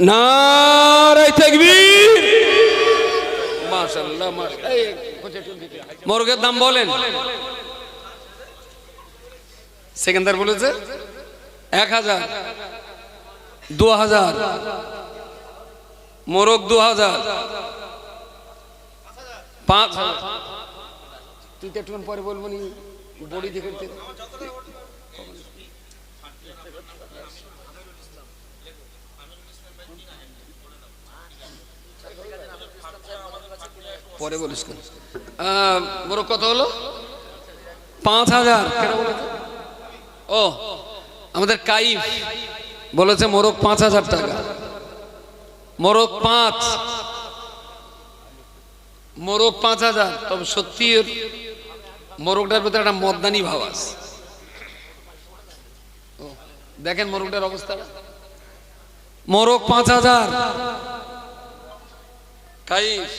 নারাই তাকবীর। মাশাআল্লাহ মোরগের দাম বলেন। সেকেন্দার বলেছে? এক হাজার। দু হাজার। মোরগ দু হাজার। পাঁচ হাজার। তুই তো একটু পরে বলব নি বড়ি দেখে পরে বলিস কেন? মোরগ কত হলো পাঁচ হাজার। ও, আমাদের কাইফ বলেছে মোরগ পাঁচ হাজার টাকা। মোরগ পাঁচ। মোরগ পাঁচ হাজার। তবে সত্যি মোরগটার ভিতরে একটা মদদানি ভাব আছে। দেখেন মোরগটার অবস্থা। মোরগ পাঁচ হাজার। কাইফ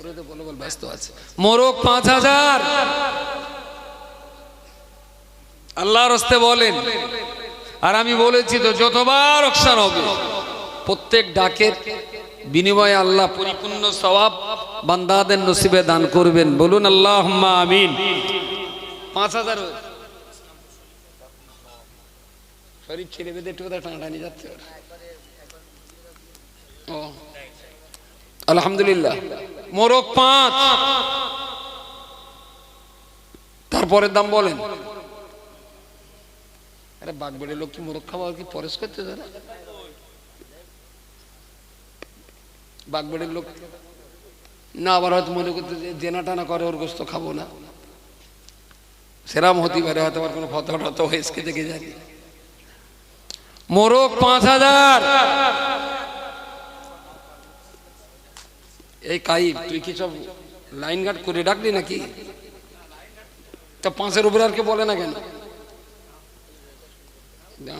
অন করে দে, বলো বল, ব্যস্ত আছে। মোরগ পাঁচ হাজার। আল্লাহর হস্তে বলেন আর আমি বলেছি তো যতবার অকশান হবে প্রত্যেক ডাকের বিনিময়ে আল্লাহ পরিপূর্ণ সওয়াব বান্দাদের নসিবে দান করবেন। বলুন আল্লাহ আমিন। পাঁচ হাজার শরীর ছেড়ে বেঁধে একটু টানাটানি যাচ্ছে ও। আলহামদুলিল্লাহ। মোরগ পাঁচ। তারপরের দাম বলেন। আরে লোক কি খাওয়া কি পরেশ করতে বাগবাড়ির লোক না, আবার হয়তো মনে করতে জেনা টানা করে, ওর গোস্ত খাব না। সেরাম হতে পারে, হয়তো আবার কোনো ফটো টতো হয়েছে, দেখে জানি মোরগ পাঁচ হাজার। এই কাইব তুই কি সব লাইন গার্ড করে ডাকলি নাকি? তা পাঁচের উপরে আর কে বলে না কেন? না।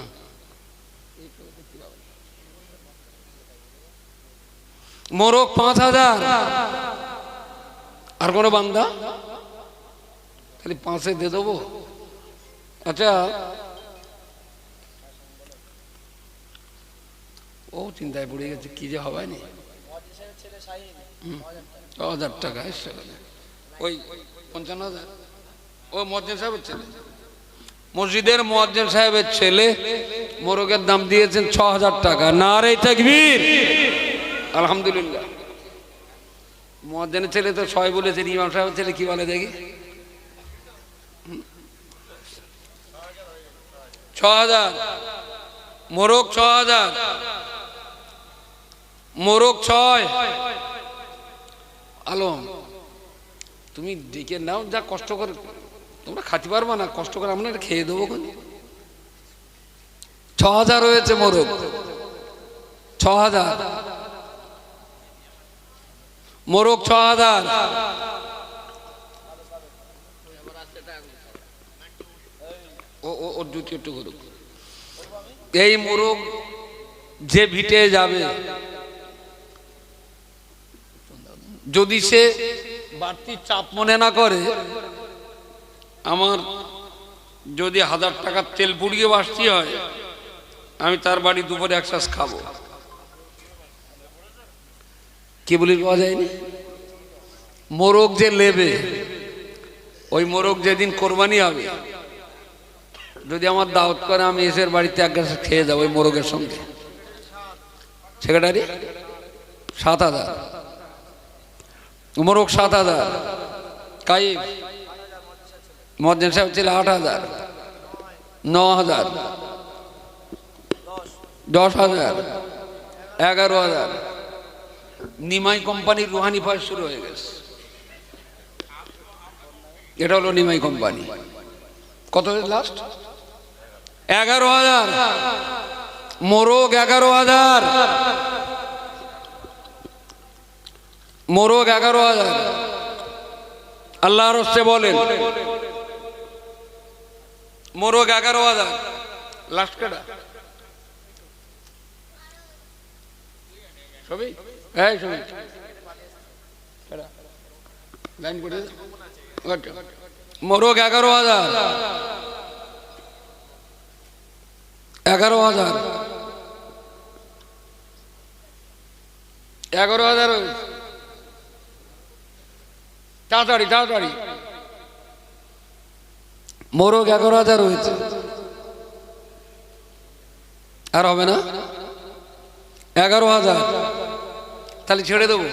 মোরগ পাঁচ হাজার। আর কোনো বান্দা? খালি পাঁচে দিয়ে দেবো। আচ্ছা। ও চিন্তায় পড়ে গেছে, কি যে হবে না? ছ হাজার টাকা এসছে ওই পঞ্চান্ন হাজার। ও মজ্জেন সাহেবের ছেলে। মসজিদের মোয়াজ্জেম সাহেবের ছেলে মোরগের দাম দিয়েছেন ছ হাজার টাকা। না রে তাকবীর। আলহামদুলিল্লাহ। মোয়াজ্জেনের ছেলে তো ছয় বলেছেন, ইমাম সাহেবের ছেলে কি বলে দেখি? ছ হাজার। মোরগ ছ হাজার। মোরগ ছয়। আলম, তুমি ডেকে নাও, যা কষ্ট করে। তোমরা খাতে পারবা না, কষ্ট করে আমরা খেয়ে দেবো ছ হাজার হয়েছে মোরগ। ছ হাজার। মোরগ ছ হাজার। ও একটু এই মোরগ যে ভিটে যাবে যদি সে বাড়তি চাপ মনে না করে, আমার যদি হাজার টাকার তেল পুড়িয়ে বাসতি হয়, আমি তার বাড়ি দুপুরে এক শ্বাস খাব। কি বলি পাওয়া যায়নি? মোরগ যে লেবে, ওই মোরগ যেদিন কোরবানি হবে, যদি আমার দাওয়াত করে, আমি এসের বাড়িতে এক গ্লাস খেয়ে যাব ওই মোরগের সঙ্গে। সেক্রেটারি, সাত হাজার। মোরগ সাত হাজার কাইফ মজ্জেন সাহেব ছিল আট হাজার ন হাজার দশ হাজার এগারো হাজার নিমাই কোম্পানির রুহানি ফয়েজ শুরু হয়ে গেছে এটা হলো নিমাই কোম্পানি কত লাস্ট এগারো হাজার মোরগ এগারো হাজার মোরগ এগারো হাজার। আল্লাহর হস্তে বলেন, মোরগ এগারো হাজার। লাস্ট কেটা সবই হ্যাঁ সবই মোরগ এগারো হাজার। এগারো হাজার। এগারো হাজার। তাড়াতাড়ি তাড়াতাড়ি। মোরগ এগারো হাজার হয়েছে। আর হবে না? এগারো হাজার। তাহলে ছেড়ে দেবো।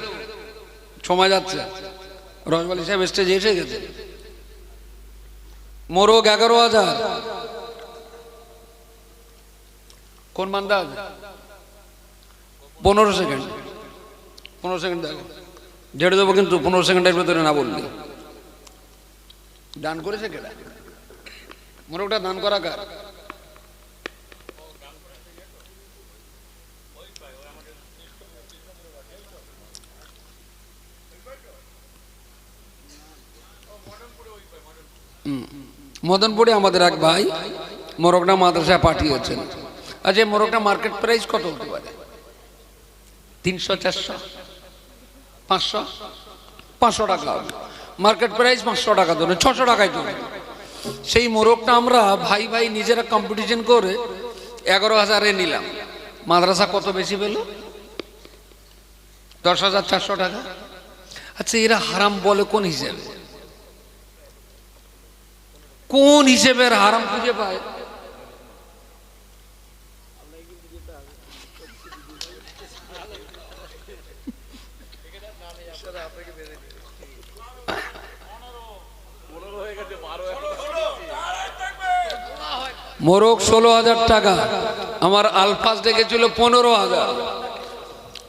সময় যাচ্ছে। রজবালি সাহেব স্টেজে এসে গেছে। মোরগ এগারো হাজার। কোন মান্দা আছে? পনেরো সেকেন্ড। পনেরো সেকেন্ড দেখো ঝেড়ে দেবো কিন্তু পনেরো সেকেন্ডের ভেতরে না বললি। দান করেছে কেটা মোরগটা দান করা কার? মদনপুরে আমাদের এক ভাই মোরগটা মাদ্রাসায় পাঠিয়েছেন। আচ্ছা এই মোরগটা মার্কেট প্রাইস কত হতে পারে? তিনশো চারশো? পাঁচশো? পাঁচশো টাকা। মার্কেট প্রাইস পাঁচশো টাকা ধরে ছশো টাকায় ধরে সেই মোরগটা আমরা ভাই ভাই নিজেরা কম্পিটিশন করে এগারো হাজারে নিলাম। মাদ্রাসা কত বেশি পেল? দশ হাজার চারশো টাকা। আচ্ছা এরা হারাম বলে কোন হিসেবে? কোন হিসেবের হারাম খুঁজে পায়? মোরগ ষোলো হাজার টাকা। আমার আলফাজ ডেকেছিল পনেরো হাজার।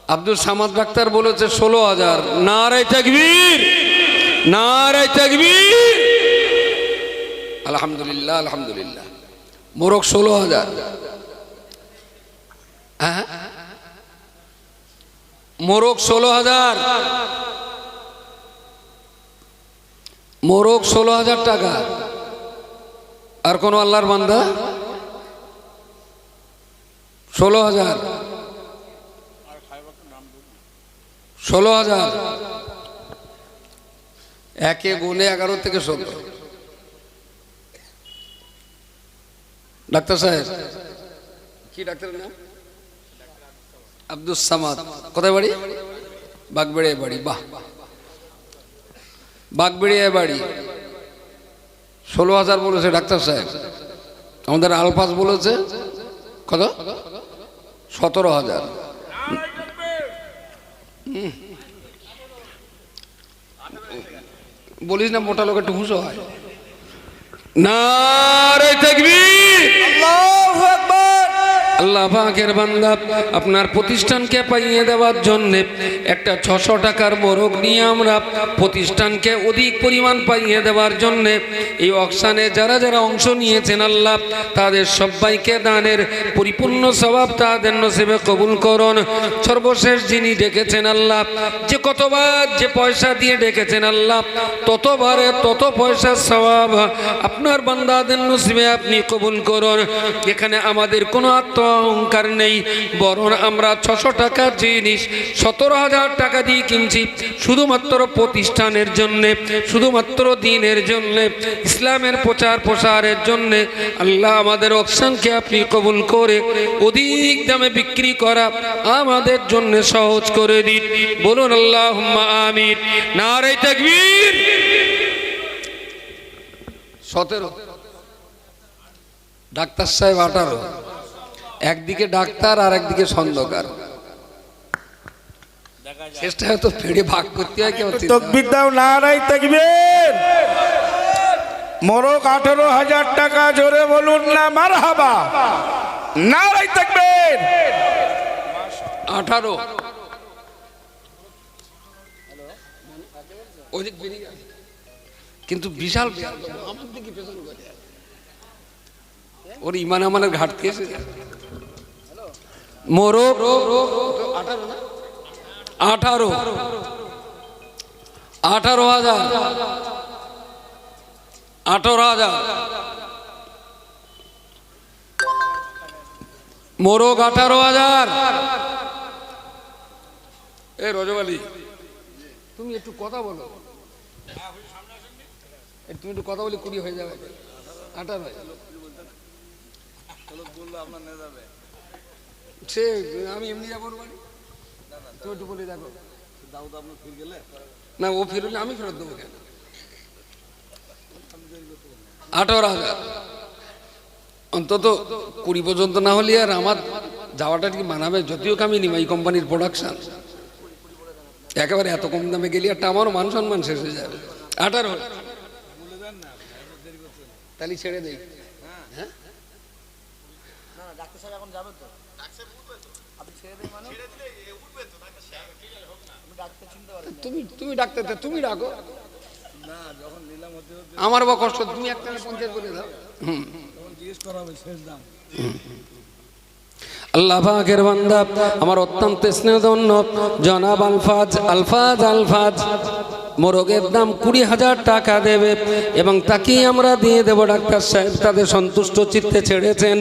আব্দুল সামাদ ডাক্তার বলেছে ষোলো হাজার। নারাই তাকবীর! নারাই তাকবীর! আলহামদুলিল্লাহ আলহামদুলিল্লাহ। মোরগ ষোলো হাজার। হ্যাঁ? মোরগ ষোলো হাজার। মোরগ ষোলো হাজার টাকা। আর কোন আল্লাহর বান্দা? ষোলো হাজার। ষোলো হাজার। একে গুনে এগারো থেকে ষোলো। ডাক্তার সাহেব, কি ডাক্তার আব্দুল সামাদ। কোথায় বাড়ি? বাগবেড়িয়া বাড়ি। বাহ। বাগবেড়িয়া বাড়ি। ষোলো হাজার বলেছে ডাক্তার সাহেব। আমাদের আলফাজ বলেছে। কত? সতেরো হাজার। বলিস না মোটা লোকের হুঁশো হয়। না রে আকবার আল্লাহ পাকের বান্দা, আপনার প্রতিষ্ঠানকে পাইয়ে দেওয়ার জন্য একটা ছশো টাকার মোরগ নিয়ে আমরা প্রতিষ্ঠানকে অধিক পরিমাণ পাইয়ে দেওয়ার জন্য এই অকশানে যারা যারা অংশ নিয়েছেন আল্লাহ, তাদের সবাইকে দানের পরিপূর্ণ স্বভাব তাদের নসিবে কবুল করুন। সর্বশেষ যিনি ডেকেছেন আল্লাহ, যে কতবার যে পয়সা দিয়ে ডেকেছেন আল্লাহ, ততবারে তত পয়সার স্বভাব আপনার বান্দাদের নসিবে আপনি কবুল করুন। এখানে আমাদের কোনো আত্ম অহংকার নেই। বরং আমরা ছশো টাকা জিনিস, সতেরো হাজার টাকা দিয়ে কিনছি, শুধুমাত্র প্রতিষ্ঠানের জন্য, শুধুমাত্র দিনের জন্য, ইসলামের প্রচার প্রসারের জন্য। আল্লাহ আমাদের অপশানকে আপনি কবুল করে অধিক দামে বিক্রি করা আমাদের জন্য সহজ করে দিন। বলুন আল্লাহ আমির নারে তাকবীর। সতেরো। ডাক্তার সাহেব আঠারো। একদিকে ডাক্তার আর একদিকে চেষ্টা হয়তো ফেড়ে ভাগ করতে হয় কেউ তকবির দাও নারাই তাকবীর। মোরগ আঠারো হাজার টাকা জোরে বলুন না মার হাবা নারাই তাকবীর। আঠারো। কিন্তু বিশাল বিশাল আমার দিকে পেছন করে। ওর ইমান আমানের ঘাটতি এসে মোরগ? আঠারো। হাজার। হাজার। এ রজবালি, তুমি একটু কথা বলো। তুমি একটু কথা বলি, কুড়ি হয়ে যাবে। আঠারো। হাজার সে আমি এমনি যাব বাড়ি? তুমি একটু বলে দেখো। না ও ফিরলে আমি ফেরত দেবো কেন? আঠারো হাজার। অন্তত কুড়ি পর্যন্ত না হলে আর আমার যাওয়াটা কি মানাবে যদিও কি আমি নিমাই কোম্পানির প্রোডাকশন একেবারে এত কম দামে গেলে একটা আমারও মান সম্মান শেষ হয়ে যাবে। আঠারো তাহলে ছেড়ে দেই। হ্যাঁ। তুমি ডাক্তার তা? তুমি ডাকতে তুমি ডাকো। আমার বা কষ্ট তুমি একটা পঞ্চায়েত করে দাও। আল্লাহ পাকের বান্দা আমার অত্যন্ত স্নেহধন্য জনাব আলফাজ আলফাজ আলফাজ। মোরগের দাম কুড়ি হাজার টাকা দেবে এবং তাকেই আমরা দিয়ে দেব ডাক্তার সাহেব। তাদের সন্তুষ্ট চিত্তে ছেড়েছেন।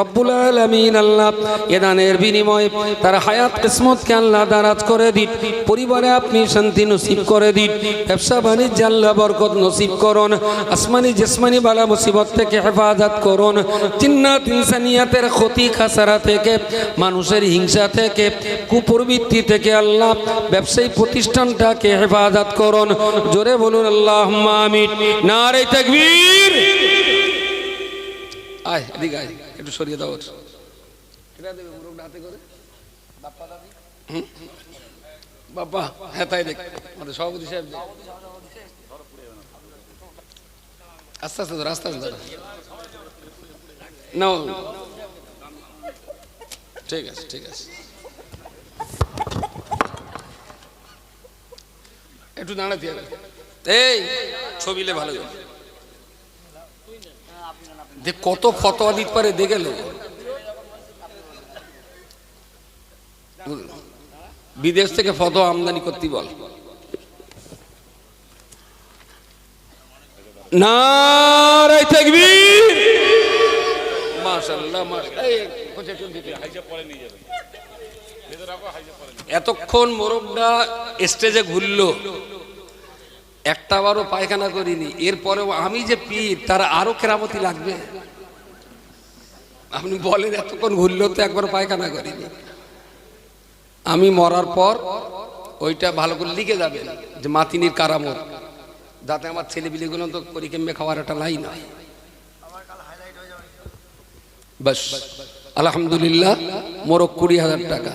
রব্বুল আলমিন আল্লাহ এ দানের বিনিময়ে তার হায়াত কিসমতকে আল্লাহ দারাজ করে দিন। পরিবারে আপনি শান্তি নসিব করে দিন। ব্যবসা বাণিজ্য আল্লাহ বরকত নসিব করুন। আসমানি জেসমানি বালা মুসিবত থেকে হেফাজত করুন। চিন্নাত ইনসানিয়াতের ক্ষতি খাসারা থেকে, মানুষের হিংসা থেকে, কুপ্রবৃত্তি থেকে আল্লাহ ব্যবসায়ী প্রতিষ্ঠানটাকে হেফাজত করুন। জোরে বলুন আল্লাহ আমিন। তাকবীর। আয়, এদিকে আয়, একটু সরিয়ে দাও? বাবা হ্যাঁ তাই দেখ। আমাদের সভাপতি সাহেব। আস্তে আস্তে ধরো, আস্তে আস্তে নাও। ঠিক আছে ঠিক আছে। একটু দাঁড়াতে হবে এই ছবিলে ভালো। দেখ কত ফতোয়া দিতে পারে দেখে লো বিদেশ থেকে ফতোয়া আমদানি করতে বল। নারাই চল দিতে এতক্ষণ মোরগটা স্টেজে ঘুরলো। একটা বারও পায়খানা করিনি। এরপরেও আমি যে পীর, তার আরও কেরামতি লাগবে? আপনি বলেন, এতক্ষণ ঘুরলেও তো একবার পায়খানা করিনি। আমি মরার পর ওইটা ভালো করে লিখে যাবেন, যে মাতিনির কারামত, যাতে আমার ছেলেপিলেগুলো তো করি কেমবে খাওয়ার একটা লাইন হয়। আলহামদুলিল্লাহ, মোরগ কুড়ি হাজার টাকা।